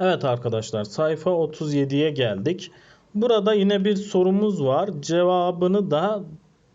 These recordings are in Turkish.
Evet arkadaşlar sayfa 37'ye geldik. Burada yine bir sorumuz var. Cevabını da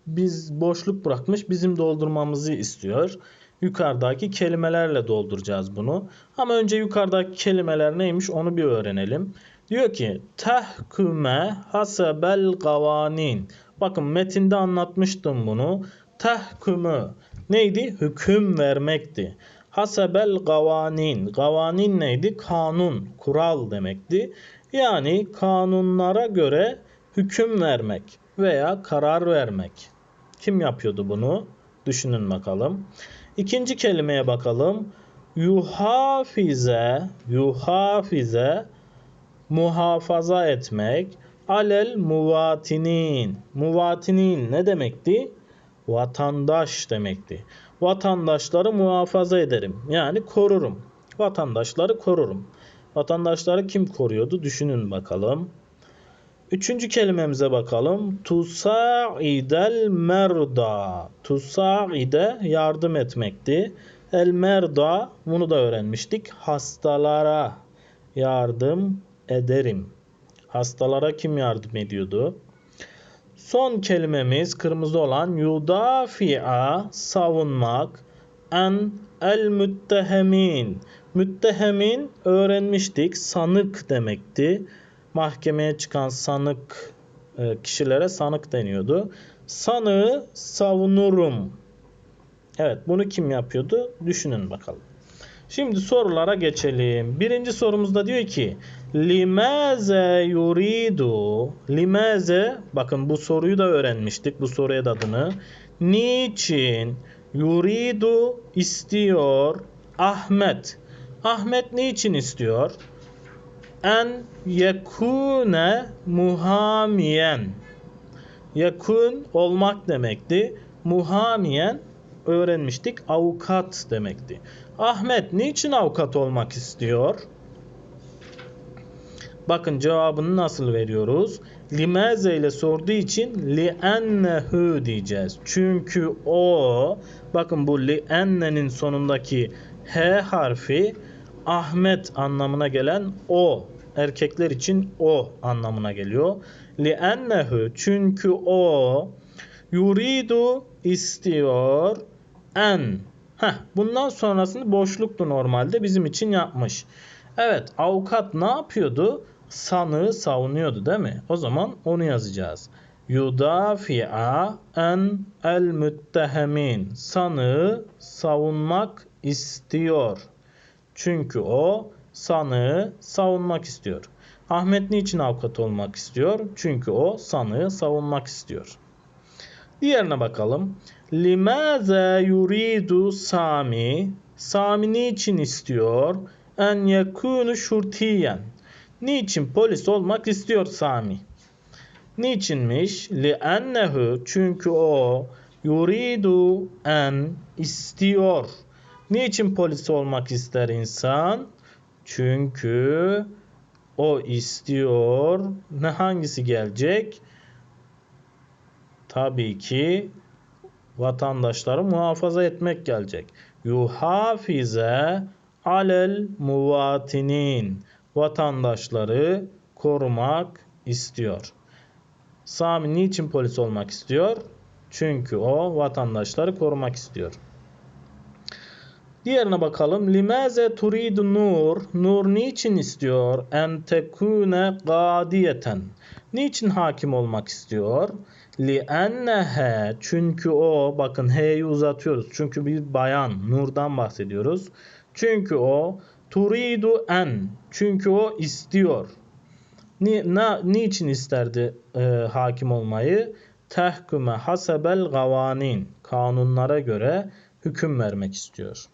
biz boşluk bırakmış bizim doldurmamızı istiyor. Yukarıdaki kelimelerle dolduracağız bunu. Ama önce yukarıdaki kelimeler neymiş onu bir öğrenelim. Diyor ki tehküme hasebel gavanin. Bakın metinde anlatmıştım bunu. Tehkümü neydi? Hüküm vermekti. Hasebel gavanin. Gavanin neydi? Kanun, kural demekti. Yani kanunlara göre hüküm vermek veya karar vermek. Kim yapıyordu bunu? Düşünün bakalım. İkinci kelimeye bakalım. Yuhafize, yuhafize muhafaza etmek. Alel muvatinin. Muvatinin ne demekti? Vatandaş demekti. Vatandaşları muhafaza ederim. Yani korurum. Vatandaşları korurum. Vatandaşları kim koruyordu? Düşünün bakalım. Üçüncü kelimemize bakalım. Tusa'idel merda. Tusa'ide yardım etmekti. El merda bunu da öğrenmiştik. Hastalara yardım ederim. Hastalara kim yardım ediyordu? Son kelimemiz kırmızı olan yudafi'a savunmak en el müttehemin. Müttehemin öğrenmiştik. Sanık demekti. Mahkemeye çıkan sanık e, kişilere sanık deniyordu. Sanığı savunurum. Evet bunu kim yapıyordu? Düşünün bakalım. Şimdi sorulara geçelim. Birinci sorumuzda diyor ki Limaze yuridu Limaze bakın bu soruyu da öğrenmiştik. Bu soruya da adını. Niçin yuridu istiyor Ahmet. Ahmet niçin istiyor? En yekune muhamiyen. Yakun olmak demekti. Muhamiyen öğrenmiştik. Avukat demekti. Ahmet niçin avukat olmak istiyor? Bakın cevabını nasıl veriyoruz? Limaze ile sorduğu için li'ennehu diyeceğiz. Çünkü o bakın bu li'ennenin sonundaki H harfi Ahmet anlamına gelen o. Erkekler için o anlamına geliyor. Li'ennehu çünkü o yuridu istiyor en. Heh, bundan sonrasını boşluktu normalde bizim için yapmış. Evet avukat ne yapıyordu? Sanığı savunuyordu değil mi? O zaman onu yazacağız. Yudafi'a en el müttehemin. Sanığı savunmak istiyor. Çünkü o sanığı savunmak istiyor. Ahmet niçin avukat olmak istiyor? Çünkü o sanığı savunmak istiyor. Diğerine bakalım. Limaze yuridu Sami? Sami niçin istiyor? En yekunu şurtiyen. Niçin polis olmak istiyor Sami? Niçinmiş? Li'ennehu çünkü o yuridu en istiyor. Niçin polis olmak ister insan? Çünkü o istiyor. Ne hangisi gelecek? Tabii ki vatandaşları muhafaza etmek gelecek. Yuhafize alel muvatinin. Vatandaşları korumak istiyor. Sami niçin polis olmak istiyor? Çünkü o vatandaşları korumak istiyor. Diğerine bakalım. Limaze turidu nur? Nur niçin istiyor? En tekune gadiyeten. Niçin hakim olmak istiyor? Li ennehe çünkü o bakın he'yi uzatıyoruz. Çünkü bir bayan nurdan bahsediyoruz. Çünkü o turidu en çünkü o istiyor. Ni, na, niçin isterdi e, hakim olmayı? Tehküme hasebel gavanin kanunlara göre hüküm vermek istiyor.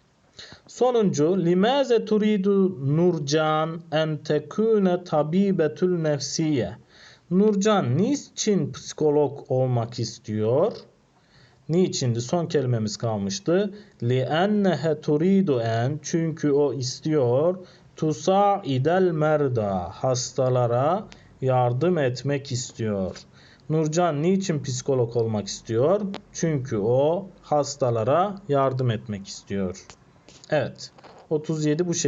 Sonuncu limaze turidu Nurcan en tekune tabibetül nefsiye. Nurcan niçin psikolog olmak istiyor? Niçindi? Son kelimemiz kalmıştı. Ennehe turidu en çünkü o istiyor tusaidel merda hastalara yardım etmek istiyor. Nurcan niçin psikolog olmak istiyor? Çünkü o hastalara yardım etmek istiyor. Evet. 37 bu şekilde.